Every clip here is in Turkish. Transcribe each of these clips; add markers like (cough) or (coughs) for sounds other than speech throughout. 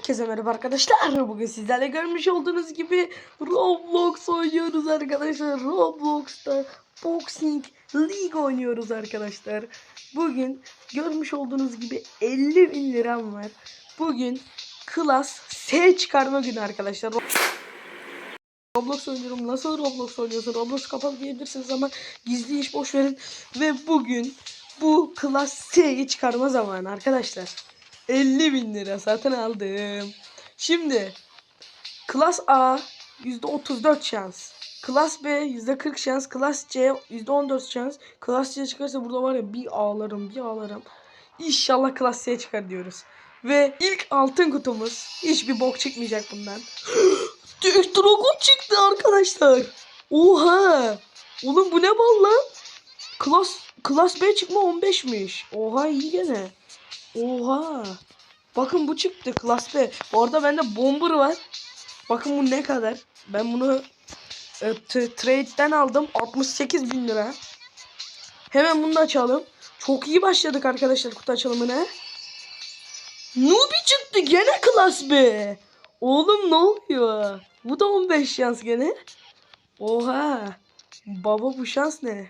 Herkese merhaba arkadaşlar. Bugün sizlerle görmüş olduğunuz gibi Roblox oynuyoruz arkadaşlar. Roblox'ta Boxing League oynuyoruz arkadaşlar. Bugün görmüş olduğunuz gibi 50 bin liram var. Bugün Klas S çıkarma günü arkadaşlar. Roblox oynuyorum. Nasıl Roblox oynuyorsun? Roblox kapalı diyebilirsiniz ama gizli iş boş verin. Ve bugün bu Klas S'yi çıkarma zamanı arkadaşlar. 50 bin lira satın aldım. Şimdi Klas A %34 şans. Klas B %40 şans. Klas C %14 şans. Klas C çıkarsa burada var ya bir ağlarım bir ağlarım. İnşallah Klas C çıkar diyoruz. Ve ilk altın kutumuz. Hiçbir bok çıkmayacak bundan. (gasps) Direkt Dragon çıktı arkadaşlar. Oha. Oğlum bu ne bal lan? Klas, klas B çıkma 15'miş. Oha iyi gene. Oha. Bakın bu çıktı Klas B. Bu arada bende Bomber var. Bakın bu ne kadar. Ben bunu e, trade'den aldım. 68 bin lira. Hemen bunu da açalım. Çok iyi başladık arkadaşlar kutu açılımına. Nubi çıktı gene Klas B. Oğlum ne oluyor? Bu da 15 şans gene. Oha. Baba bu şans ne?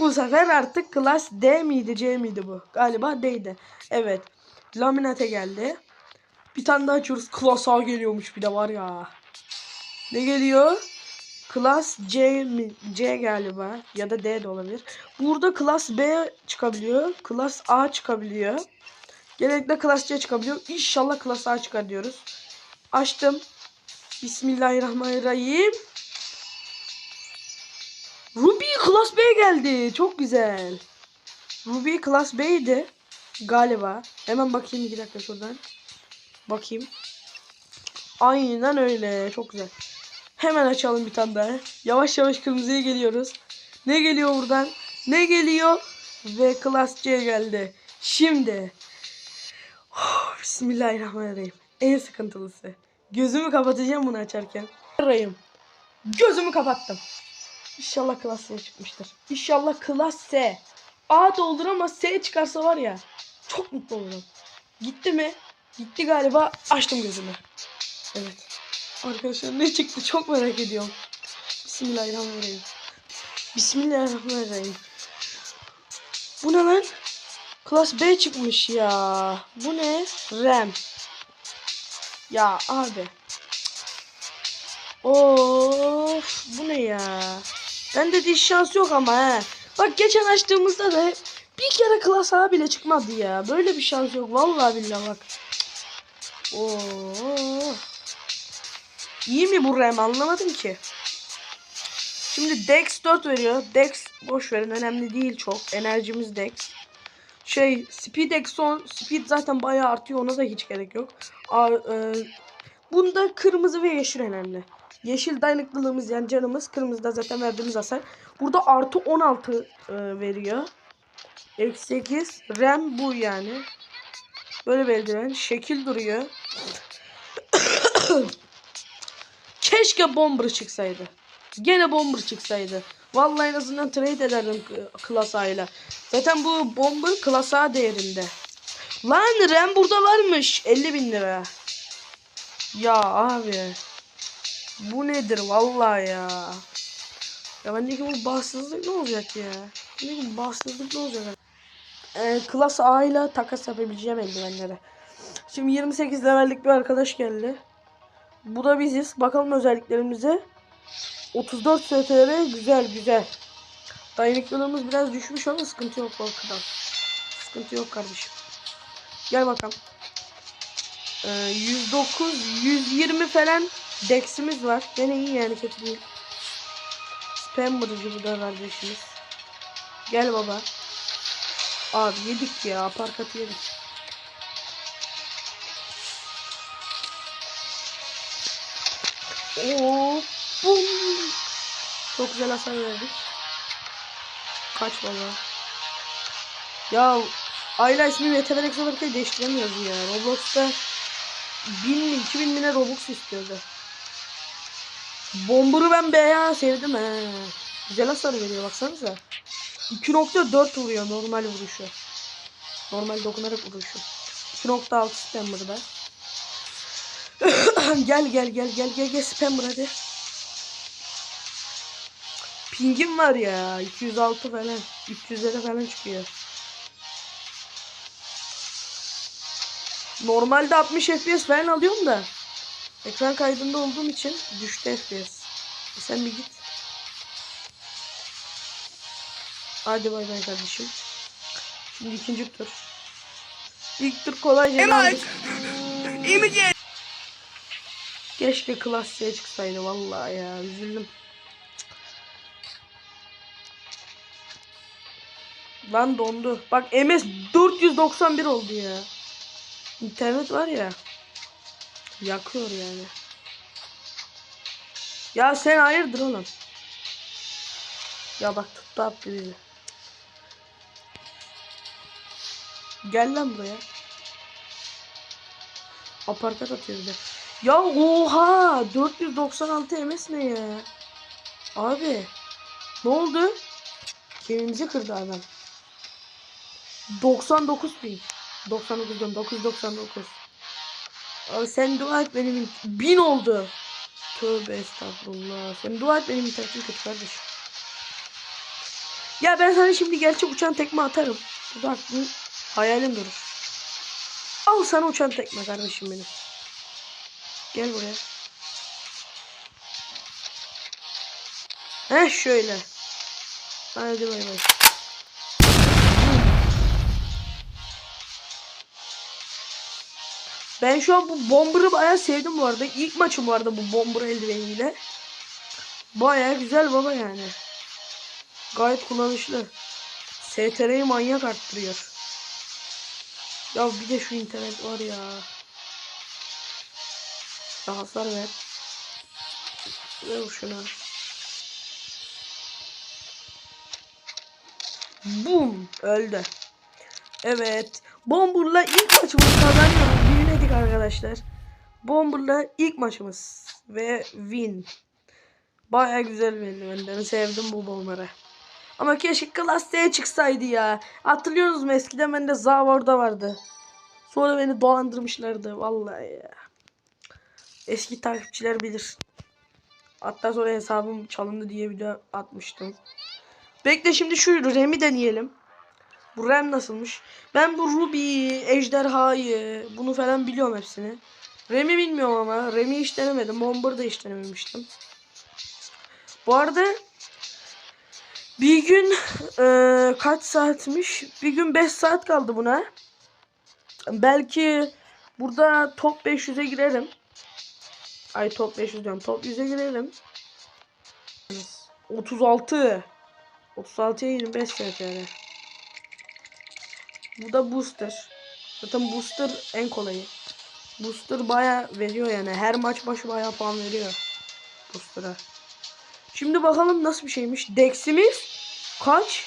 Bu sefer artık klas D miydi C miydi bu? Galiba D'ydi. Evet. Laminate geldi. Bir tane daha açıyoruz. Klas A geliyormuş bir de var ya. Ne geliyor? Klas C mi? C galiba. Ya da D de olabilir. Burada klas B çıkabiliyor. Klas A çıkabiliyor. Genellikle klas C çıkabiliyor. İnşallah klas A çıkar diyoruz. Açtım. Bismillahirrahmanirrahim. Ruby Class B geldi. Çok güzel. Ruby Class B'ydi. Galiba. Hemen bakayım bir dakika şuradan. Bakayım. Aynen öyle. Çok güzel. Hemen açalım bir tane daha. Yavaş yavaş kırmızıya geliyoruz. Ne geliyor buradan? Ne geliyor? Ve Class C geldi. Şimdi. Oh, Bismillahirrahmanirrahim. En sıkıntılısı. Gözümü kapatacağım bunu açarken. Arayım. Gözümü kapattım. İnşallah klas S çıkmıştır. İnşallah klas S. A da olur ama S çıkarsa var ya. Çok mutlu olurum. Gitti mi? Gitti galiba. Açtım gözümü. Evet. Arkadaşlar ne çıktı çok merak ediyorum. Bismillahirrahmanirrahim. Bismillahirrahmanirrahim. Bu ne lan? Klas B çıkmış ya. Bu ne? RAM. Ya abi. Of bu ne ya? Bende de hiç şans yok ama he. Bak geçen açtığımızda da bir kere klas A bile çıkmadı ya. Böyle bir şans yok. Vallahi billahi bak. Oo. İyi mi bu RAM anlamadım ki. Şimdi Dex 4 veriyor. Dex boş verin önemli değil çok. Enerjimiz Dex. Şey Speed Exxon. Speed zaten bayağı artıyor. Ona da hiç gerek yok. A, e, bunda kırmızı ve yeşil önemli. Yeşil dayanıklılığımız yani canımız. Kırmızıda zaten verdiğimiz hasar. Burada artı 16 e, veriyor. Eksi 8. RAM bu yani. Böyle bir eldiven. Şekil duruyor. (coughs) Keşke Bomber çıksaydı. Gene Bomber çıksaydı. Vallahi en azından trade ederdim Klas A ile. Zaten bu Bomber Klas A değerinde. Lan RAM burada varmış. 50 bin lira. Ya abi. Bu nedir vallahi ya. Ya bendeki bu bahtsızlık ne olacak ya? Bendeki bu bahtsızlık ne olacak? Ee, klas A ile takas yapabileceğim eldivenlere. Şimdi 28 levellik bir arkadaş geldi. Bu da biziz. Bakalım özelliklerimize. 34 STR güzel güzel. Dayanıklılığımız biraz düşmüş ama sıkıntı yok korkudan. Sıkıntı yok kardeşim. Gel bakalım. Ee, 109, 120 falan Dex'imiz var. Gene iyi yani kötü değil. Spam vurucu bu da kardeşimiz. Gel baba. Abi yedik ya. Aparkatı yedik. Oo, bum. Çok güzel hasar verdik. Kaç baba. Ya Ayla ismi X olurken değiştiremiyoruz ya. Roblox'ta 1000 2000 bine Robux istiyordu. Bomber'ı ben bayağı sevdim he. Güzel hasar veriyor baksanıza. 2.4 vuruyor normal vuruşu. Normal dokunarak vuruşu. 2.6 spammer'da. (coughs) gel gel gel gel gel gel spammer hadi. Pingim var ya 206 falan 300'lere falan çıkıyor. Normalde 60 FPS falan alıyorum da ekran kaydında olduğum için düştü FPS. E sen bir git. Hadi bay bay kardeşim. Şimdi ikinci tur. İlk tur kolayca aldık. Keşke klasiğe çıksaydı vallahi ya üzüldüm. Lan dondu. Bak MS 491 oldu ya. İnternet var ya. Yakıyor yani. Ya sen hayırdır oğlum? Ya bak tuttu attı bizi. Gel lan buraya. Aparkat atıyor bir de. Ya oha 496 MS ne ya? Abi ne oldu? Kemiğimizi kırdı adam. 99 bin. 99 diyorum 999. Abi sen dua et benim in- bin oldu. Tövbe estağfurullah. Sen dua et benim internetim kötü kardeşim. Ya ben sana şimdi gerçek uçan tekme atarım. Bu da aklın hayalim durur. Al sana uçan tekme kardeşim benim. Gel buraya. Heh şöyle. Hadi bay bay. Ben şu an bu Bomber'ı bayağı sevdim bu arada. İlk maçım arada bu Bomber eldiveniyle. Bayağı güzel baba yani. Gayet kullanışlı. STR'yi manyak arttırıyor. Ya bir de şu internet var ya. Ya hasar ver. Ver şuna. Boom. Öldü. Evet. Bomber'la ilk maçımızı kazanıyoruz. Winledik arkadaşlar. Bomber'la ilk maçımız. Ve win. Baya güzel benim. Ben sevdim bu bomber'ı. Ama keşke Class D'ye çıksaydı ya. Hatırlıyorsunuz mu eskiden bende Zavor'da vardı. Sonra beni dolandırmışlardı. Vallahi ya. Eski takipçiler bilir. Hatta sonra hesabım çalındı diye video atmıştım. Bekle şimdi şu Rem'i deneyelim. Bu Rem nasılmış? Ben bu Ruby, Ejderha'yı bunu falan biliyorum hepsini. Rem'i bilmiyorum ama Rem'i hiç denemedim. Bomber'ı da hiç denememiştim. Bu arada bir gün e, kaç saatmiş? Bir gün 5 saat kaldı buna. Belki burada top 500'e girerim. Ay top 500 diyorum. Top 100'e girerim. 36. 36'ya 25 FPL. Bu da booster. Zaten booster en kolayı. Booster baya veriyor yani. Her maç başı baya puan veriyor. Booster'a. Şimdi bakalım nasıl bir şeymiş. Dex'imiz kaç?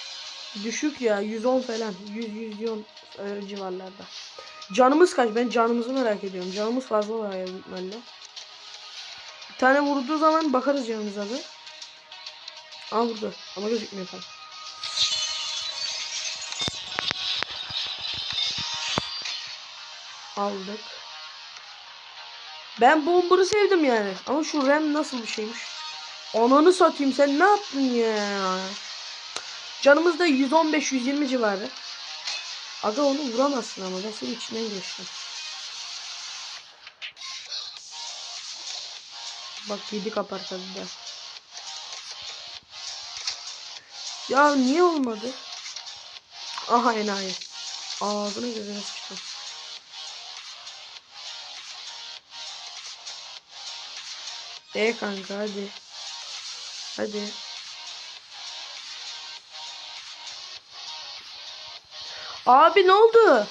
Düşük ya. 110 falan. 100 110 e, civarlarda. Canımız kaç? Ben canımızı merak ediyorum. Canımız fazla var ya ihtimalle. Bir tane vurduğu zaman bakarız canımıza bir. Aa vurdu. Ama gözükmüyor tam. Aldık. Ben Bomber'ı sevdim yani. Ama şu Ram nasıl bir şeymiş? Ananı satayım sen ne yaptın ya? Canımız da 115-120 civarı. Aga onu vuramazsın ama ben senin içinden geçtim. Bak yedi kapartadı da. Ya niye olmadı? Aha enayi. Ağzına gözüne E kanka hadi. Hadi. Abi ne oldu?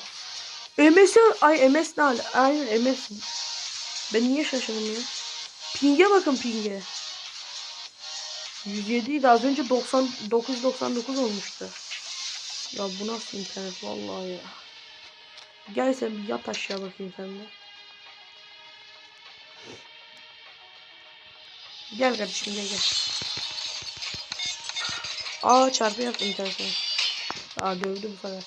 MS ay MS ne hali? Aynen MS. Ben niye şaşırdım ya? Ping'e bakın ping'e. 107 idi az önce 99 99 olmuştu. Ya bu nasıl internet vallahi ya. Gel sen bir yat aşağı bakayım sen de. Gel kardeşim gel gel. Aa çarpı yaptım internete. Aa dövdü bu sefer.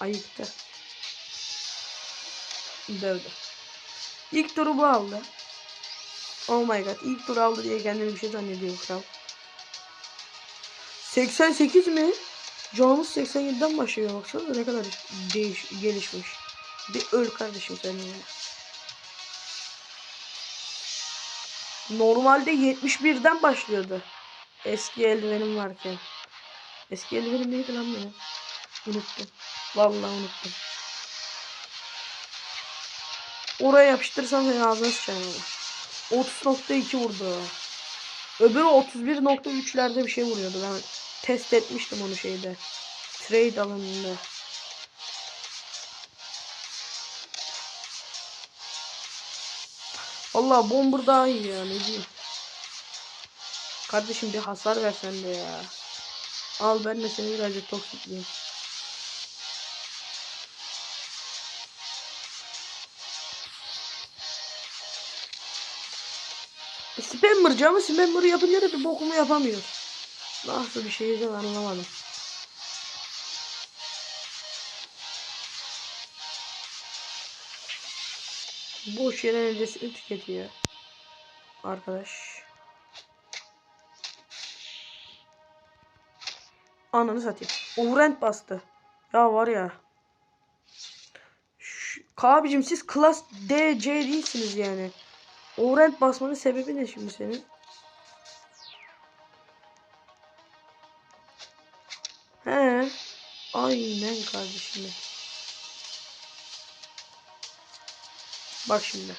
Ayıktı. Dövdü. İlk turu bu aldı. Oh my god. ilk tur aldı diye kendini bir şey zannediyor kral. 88 mi? Canımız 87'den başlıyor baksana ne kadar değiş gelişmiş. Bir öl kardeşim sen Normalde 71'den başlıyordu. Eski eldivenim varken. Eski eldivenim neydi lan benim? Unuttum. Vallahi unuttum. Oraya yapıştırsam senin ağzına sıçarım ama. 30.2 vurdu. Öbürü 31.3'lerde bir şey vuruyordu. Ben test etmiştim onu şeyde. Trade alanında. Allah bomber daha iyi ya ne diyeyim. Kardeşim bir hasar versen de ya. Al ben de seni birazcık toksikleyeyim. E, Spammer camı spammer yapınca da bir bokumu yapamıyor. Nasıl bir şey ben anlamadım. Boş yere enerjisini tüketiyor. Arkadaş. Ananı satayım. Overend bastı. Ya var ya. Şu, siz klas D, C değilsiniz yani. Overend basmanın sebebi ne şimdi senin? He. Aynen kardeşim. Bak şimdi.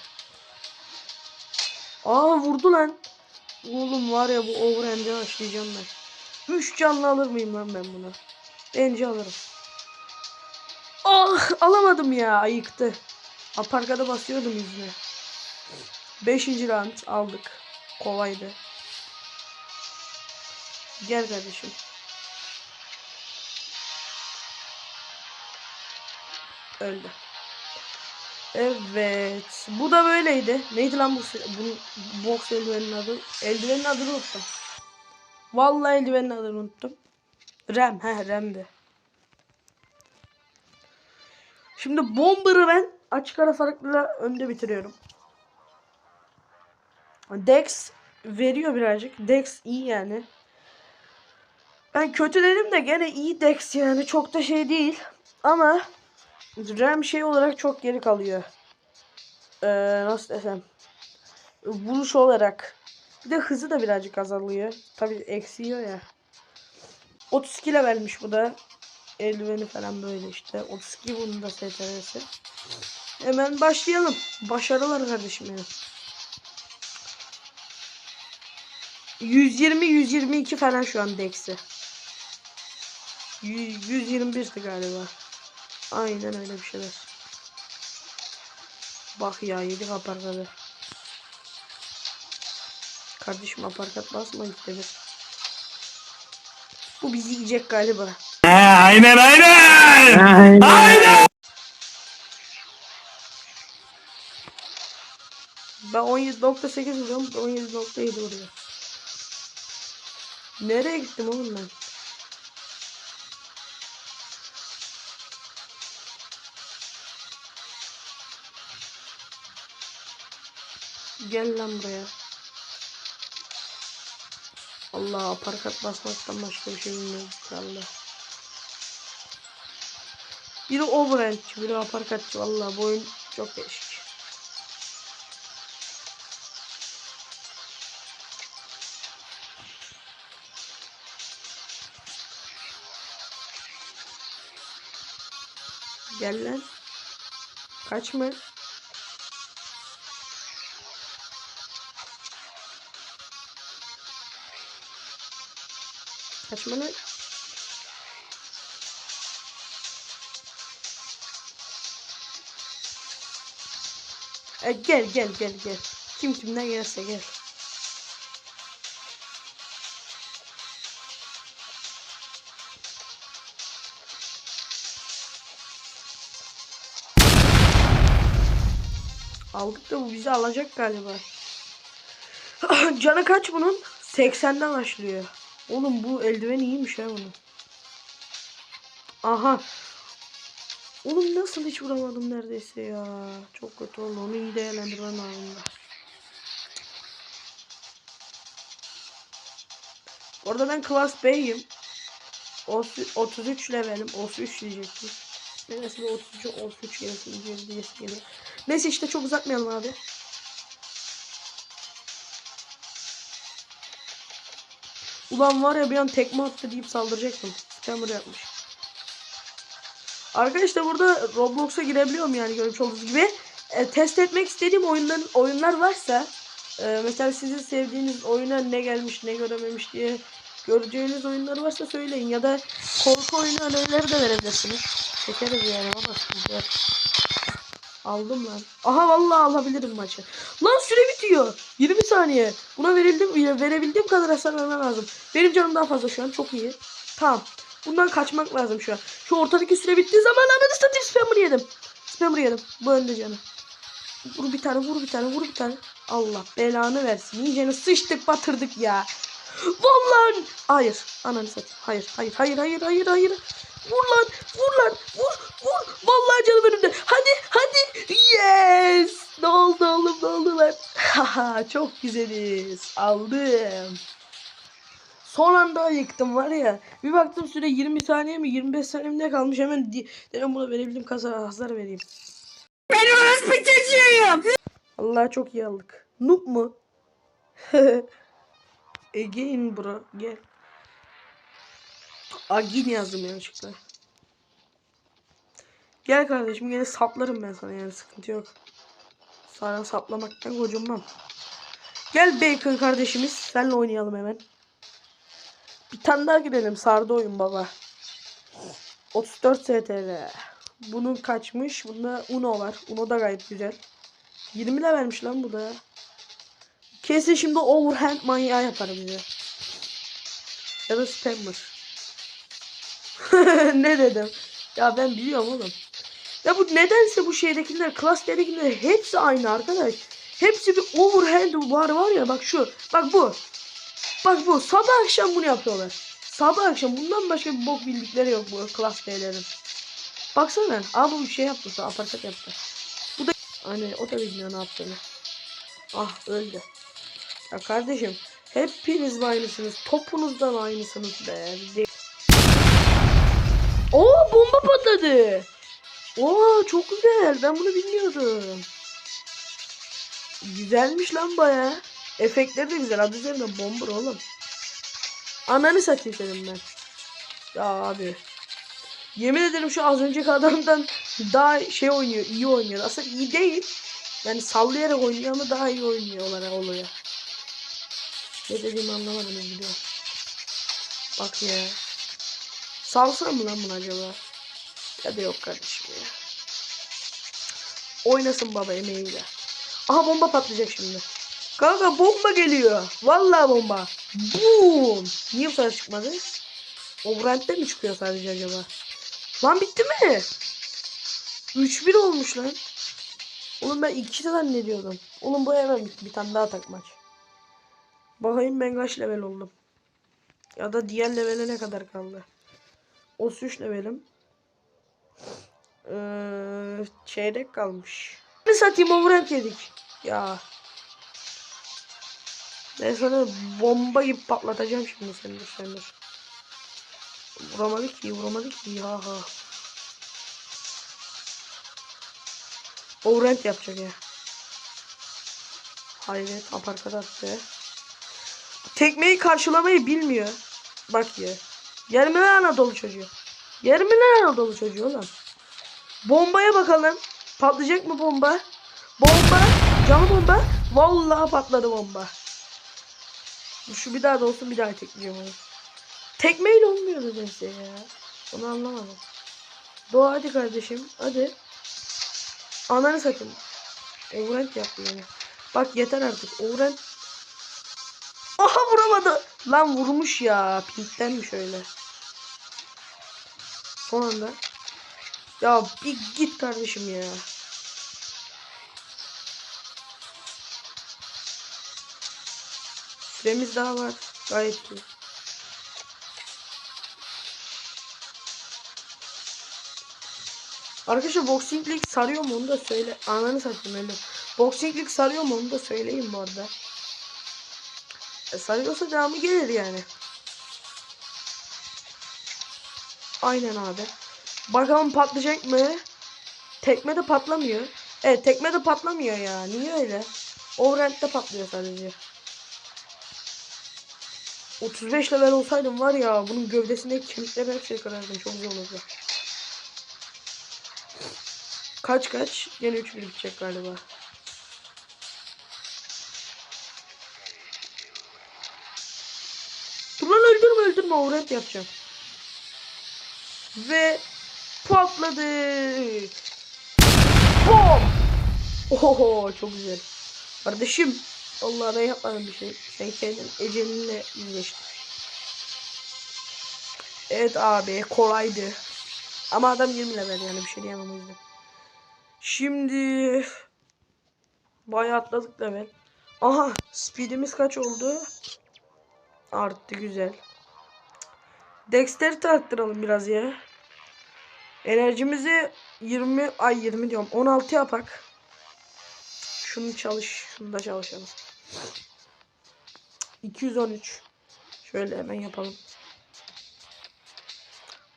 Aa vurdu lan. Oğlum var ya bu overend'e başlayacağım ben. 3 canlı alır mıyım lan ben bunu? Bence alırım. Ah alamadım ya ayıktı. Aparkada basıyordum yüzüne. 5. round aldık. Kolaydı. Gel kardeşim. Öldü. Evet. Bu da böyleydi. Neydi lan bu bu box eldivenin adı? Eldivenin adını unuttum. Vallahi eldivenin adını unuttum. Rem. He Rem'di. Şimdi Bomber'ı ben açık ara farkıyla önde bitiriyorum. Dex veriyor birazcık. Dex iyi yani. Ben kötü dedim de gene iyi Dex yani. Çok da şey değil. Ama RAM şey olarak çok geri kalıyor. Ee, nasıl desem. Vuruş olarak. Bir de hızı da birazcık azalıyor. Tabi eksiyor ya. 32 vermiş bu da. Eldiveni falan böyle işte. 32 bunun da STR'si. Hemen başlayalım. Başarılar kardeşim benim. 120 122 falan şu an Dex'i. 121'di galiba. Aynen öyle bir şeyler. Bak ya yedik aparkatı. Kardeşim aparkat basma gitti bir. Bu bizi yiyecek galiba. aynen aynen. Aynen. Ben 17.8 vuruyorum. 17.7 vuruyor. Nereye gittim oğlum ben? Gel lan buraya. Allah aparkat basmaktan başka bir şey bilmiyorum herhalde. Biri overhandçi, biri aparkatçı. Valla bu oyun çok değişik. Gel lan. Kaçma. Kaçma lan. E, gel gel gel gel. Kim kimden gelirse gel. Aldık da bu bizi alacak galiba. (clears throat) Canı kaç bunun? 80'den başlıyor. Oğlum bu eldiven iyiymiş ha bunun. Aha. Oğlum nasıl hiç vuramadım neredeyse ya. Çok kötü oldu. Onu iyi değerlendirmem lazım da. Orada ben Class B'yim. Osu- 33 levelim. 33 diyecektim. Neyse 33 33 gelsin diye. Neyse işte çok uzatmayalım abi. Ulan var ya bir an tekme attı deyip saldıracaktım. Scammer yapmış. Arkadaşlar burada Roblox'a girebiliyorum yani görmüş olduğunuz gibi. E, test etmek istediğim oyunların oyunlar varsa e, mesela sizin sevdiğiniz oyuna ne gelmiş ne görememiş diye göreceğiniz oyunlar varsa söyleyin ya da korku oyunu önerileri de verebilirsiniz. Çekeriz yani ama. Aldım lan. Aha vallahi alabilirim maçı. Lan süre bitiyor. 20 saniye. Buna verildim verebildiğim kadar hasar vermem lazım. Benim canım daha fazla şu an. Çok iyi. Tamam. Bundan kaçmak lazım şu an. Şu ortadaki süre bittiği zaman ananı satayım spammer yedim. Spammer yedim. Bu önde canım. Vur bir tane vur bir tane vur bir tane. Allah belanı versin. İyicene sıçtık batırdık ya. Vallahi hayır. Ananı satayım. Hayır hayır hayır hayır hayır hayır. Vur lan vur lan vur vur. Vallahi canım önümde. Hadi hadi. Yes. Ne oldu oğlum ne oldu lan. (laughs) Haha çok güzeliz. Aldım. Son anda yıktım var ya. Bir baktım süre 20 saniye mi 25 saniye mi ne kalmış hemen di- dedim buna verebildiğim kadar hasar vereyim. Ben orospu çocuğuyum. Allah çok iyi aldık. Noob mu? (laughs) Again bro gel. Agin yazdım yanlışlıkla. Gel kardeşim gene saplarım ben sana yani sıkıntı yok. Sana saplamaktan gocunmam. Gel Bacon kardeşimiz. Senle oynayalım hemen. Bir tane daha girelim. Sardı oyun baba. 34 STR. Bunun kaçmış? Bunda Uno var. Uno da gayet güzel. 20 de vermiş lan bu da. Kesin şimdi overhand manyağı yapar bize. Ya da spammer. (laughs) ne dedim? Ya ben biliyorum oğlum. Ya bu nedense bu şeydekiler, klastedekiler hepsi aynı arkadaş. Hepsi bir overhand var var ya bak şu. Bak bu. Bak bu. Sabah akşam bunu yapıyorlar. Sabah akşam bundan başka bir bok bildikleri yok bu klas B'lerin. Baksana. Aa bu bir şey yaptı. Aparkat yaptı. Bu da hani o da bilmiyor ne yaptığını. Ah öldü. Ya kardeşim hepiniz aynısınız? Topunuzdan aynısınız be. Oo bomba patladı. Oo çok güzel. Ben bunu bilmiyordum. Güzelmiş lan baya. Efektleri de güzel. Adı üzerinde bomber oğlum. Ananı satayım senin ben. Ya abi. Yemin ederim şu az önceki adamdan daha şey oynuyor, iyi oynuyor. Aslında iyi değil. Yani sallayarak oynuyor ama daha iyi oynuyor olarak oluyor. Ne dediğimi anlamadım biliyorum. Bak ya. Salsam mı lan bunu acaba? Ya da yok kardeşim ya. Oynasın baba emeğiyle. Aha bomba patlayacak şimdi. Kanka bomba geliyor. Vallahi bomba. Boom. Niye bu sefer çıkmadı? Overhand'de mi çıkıyor sadece acaba? Lan bitti mi? 3-1 olmuş lan. Oğlum ben 2 zannediyordum. Oğlum bu hemen bitti. Bir tane daha tak maç. Bakayım ben kaç level oldum. Ya da diğer levele ne kadar kaldı. 33 levelim. Ee, çeyrek kalmış. Ne satayım overhand yedik. Ya. Ben sana bomba gibi patlatacağım şimdi seni dur sen dur. Vuramadık ki vuramadık ki ya ha. Overhand yapacak ya. Hayret aparkat attı. Tekmeyi karşılamayı bilmiyor. Bak ya. Yer mi lan Anadolu çocuğu? Yer mi lan Anadolu çocuğu lan? Bombaya bakalım. Patlayacak mı bomba? Bomba. Canı bomba. Vallahi patladı bomba. Şu bir daha da olsun bir daha tekleyeceğim onu. Tekmeyle olmuyor nedense ya. Onu anlamadım. Doğa hadi kardeşim. Hadi. Ananı satayım. Overhand yaptı yani. Bak yeter artık. Overhand. Aha vuramadı. Lan vurmuş ya. Pinklenmiş öyle. Son anda. Ya bir git kardeşim ya. Süremiz daha var. Gayet iyi. Arkadaşlar Boxing League sarıyor mu onu da söyle. Ananı satayım öyle. Boxing League sarıyor mu onu da söyleyin bu arada. E, sarıyorsa devamı gelir yani. Aynen abi. Bakalım patlayacak mı? Tekme de patlamıyor. Evet tekme de patlamıyor ya. Niye öyle? Overhand'de patlıyor sadece. 35 level olsaydım var ya bunun gövdesindeki kemikleri hepsini kırardım. Çok güzel olurdu. Kaç kaç? Yine 3 bir bitecek galiba. Dur lan öldürme öldürme overhead yapacağım. Ve patladı. Bom! Oho çok güzel. Kardeşim Allah ben yapmadım bir şey. Sen kendin ecelinle yüzleştin. Evet abi kolaydı. Ama adam 20 level yani bir şey diyemem o yüzden. Şimdi bayağı atladık level. Aha speedimiz kaç oldu? Arttı güzel. Dexterity arttıralım biraz ya. Enerjimizi 20 ay 20 diyorum 16 yapak. Şunu çalış, şunu da çalışalım. 213. Şöyle hemen yapalım.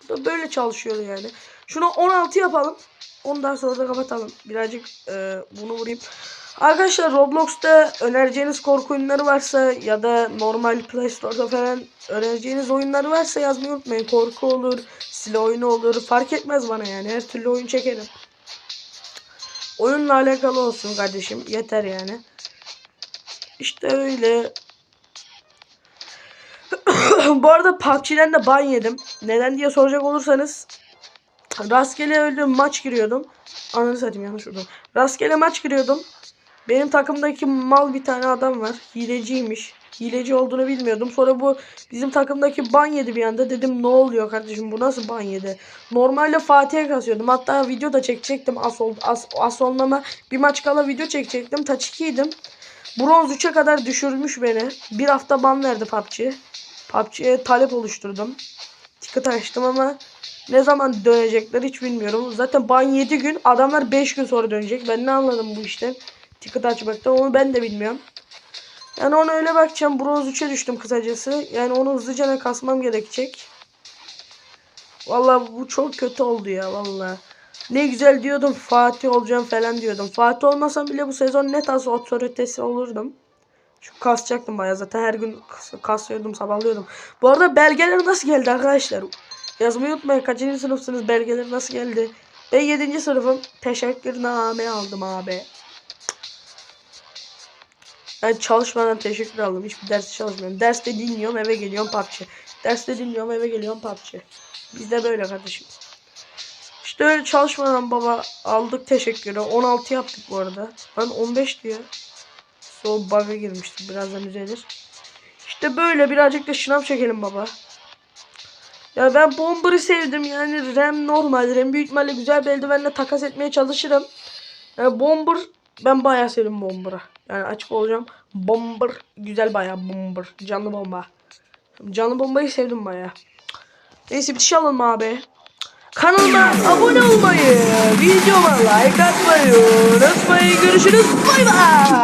Bu da böyle çalışıyor yani. Şunu 16 yapalım. Ondan sonra da kapatalım. Birazcık e, bunu vurayım. Arkadaşlar Roblox'ta önereceğiniz korku oyunları varsa ya da normal Play Store'da falan önereceğiniz oyunları varsa yazmayı unutmayın. Korku olur, silah oyunu olur fark etmez bana yani. Her türlü oyun çekerim. Oyunla alakalı olsun kardeşim. Yeter yani. İşte öyle. (coughs) Bu arada PUBG'den de ban yedim. Neden diye soracak olursanız rastgele öyle maç giriyordum. Ananı satayım yanlış vurdum. Rastgele maç giriyordum. Benim takımdaki mal bir tane adam var. Hileciymiş. Hileci olduğunu bilmiyordum. Sonra bu bizim takımdaki ban yedi bir anda. Dedim ne oluyor kardeşim bu nasıl ban yedi? Normalde Fatih'e kasıyordum. Hatta video da çekecektim. As, ol, as, as olmama bir maç kala video çekecektim. Taç 2'ydim. Bronz 3'e kadar düşürmüş beni. Bir hafta ban verdi PUBG. PUBG'ye talep oluşturdum. Ticket açtım ama ne zaman dönecekler hiç bilmiyorum. Zaten ban 7 gün adamlar 5 gün sonra dönecek. Ben ne anladım bu işten? Ticket açmaktan onu ben de bilmiyorum. Yani ona öyle bakacağım. Bronz 3'e düştüm kısacası. Yani onu hızlıca kasmam gerekecek. Vallahi bu çok kötü oldu ya vallahi. Ne güzel diyordum Fatih olacağım falan diyordum. Fatih olmasam bile bu sezon net az otoritesi olurdum. Şu kasacaktım bayağı zaten her gün kas- kasıyordum sabahlıyordum. Bu arada belgeler nasıl geldi arkadaşlar? Yazmayı unutmayın kaçıncı sınıfsınız belgeler nasıl geldi? Ben 7. sınıfım teşekkürname aldım abi. Ben çalışmadan teşekkür aldım. Hiçbir ders çalışmıyorum. Derste dinliyorum eve geliyorum PUBG. Derste dinliyorum eve geliyorum PUBG. Bizde böyle kardeşim. İşte öyle çalışmadan baba aldık teşekkürü. 16 yaptık bu arada. Ben 15 diyor. Sol bug'a girmiştim. Birazdan düzelir. İşte böyle birazcık da şınav çekelim baba. Ya ben Bomber'ı sevdim yani RAM normal. RAM büyük güzel bir eldivenle takas etmeye çalışırım. Yani Bomber ben bayağı sevdim Bomber'ı. Yani açık olacağım. Bomber. Güzel baya bomber. Canlı bomba. Canlı bombayı sevdim baya. Neyse bir şey alalım abi. Kanalıma abone olmayı, videoma like atmayı unutmayın. Görüşürüz. Bay bay.